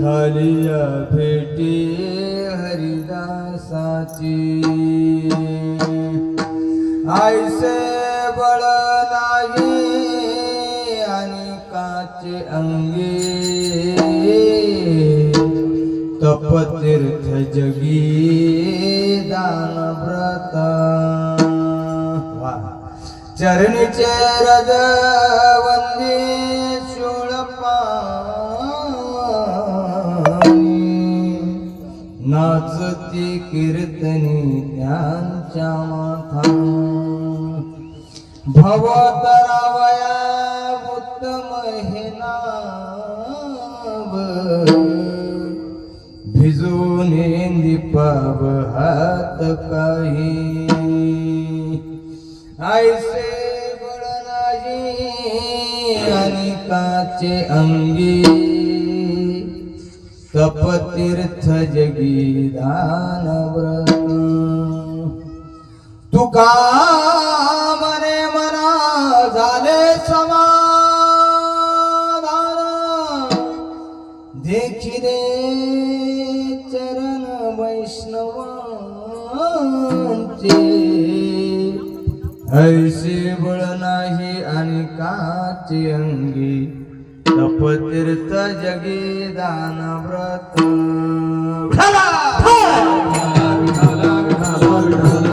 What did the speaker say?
झालिया भेटी हरिदासाची. आयसे बळ नाही आणि काचे अंगे. तपतीर्थ जगी दान व्रत. वा. चरणीचे रज नाचती कीर्तनी त्यांच्या माथा भवतरावया उत्तम हे नाव. भिजून दीपाव हात काही. ऐसे बळ नाही आणि काचे अंगी. तपतीर्थ जगी दान व्रत तुका मने मना झाले समाधान. देखिले चरण वैष्णवांचे. ऐसे बळ नाही आणि काचे अंगी. तपतीर्थ जगी दान व्रत